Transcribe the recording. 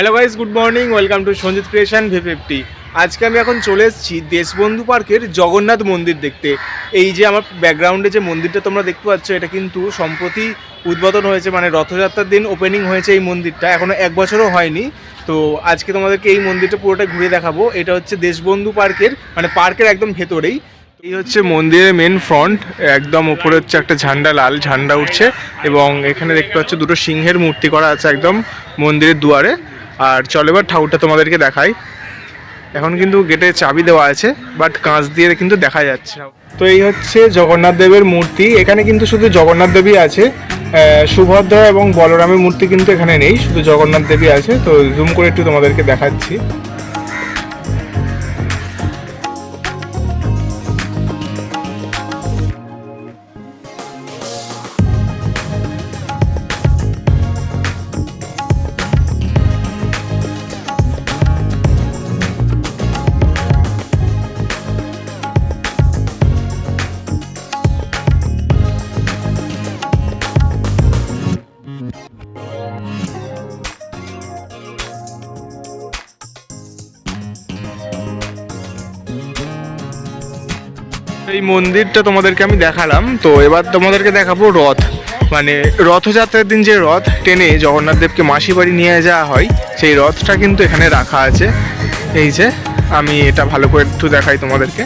Hello guys good morning welcome to Sanjit creation V fifty আজকে আমি এখন চলে এসেছি দেশবন্ধু পার্কের জগন্নাথ মন্দির দেখতে। এই যে আমার ব্যাকগ্রাউন্ডে যে মন্দিরটা তোমরা দেখতে পাচ্ছ, এটা কিন্তু সম্প্রতি উদ্বোধন হয়েছে মানে রথযাত্রার দিন ওপেনিং হয়েছে এই মন্দিরটা, এখনও এক বছরও হয়নি। তো আজকে তোমাদেরকে এই মন্দিরটা পুরোটা ঘুরে দেখাবো। এটা হচ্ছে দেশবন্ধু পার্কের মানে পার্কের একদম ভেতরেই। এই হচ্ছে মন্দিরের মেন ফ্রন্ট একদম উপরে হচ্ছে একটা ঝান্ডা, লাল ঝান্ডা উঠছে এবং এখানে দেখতে পাচ্ছ দুটো সিংহের মূর্তি করা আছে একদম মন্দিরের দুয়ারে। আর চলো এবার ঠাকুরটা তোমাদেরকে দেখাই। এখন কিন্তু গেটে চাবি দেওয়া আছে বাট কাঁচ দিয়ে কিন্তু দেখা যাচ্ছে। তো এই হচ্ছে জগন্নাথ দেবের মূর্তি। এখানে কিন্তু শুধু জগন্নাথ দেবী আছে। সুভদ্রা এবং বলরামের মূর্তি কিন্তু এখানে নেই, শুধু জগন্নাথ দেবী আছে। তো জুম করে একটু তোমাদেরকে দেখাচ্ছি। এই মন্দিরটা তোমাদেরকে আমি দেখালাম। তো এবার তোমাদেরকে দেখাবো রথ। মানে রথযাত্রার দিন যে রথ, টেনে জগন্নাথ দেবকে মাসি বাড়ি নিয়ে যাওয়া হয়, সেই রথটা কিন্তু এখানে রাখা আছে। এই যে, আমি এটা ভালো করে একটু দেখাই তোমাদেরকে।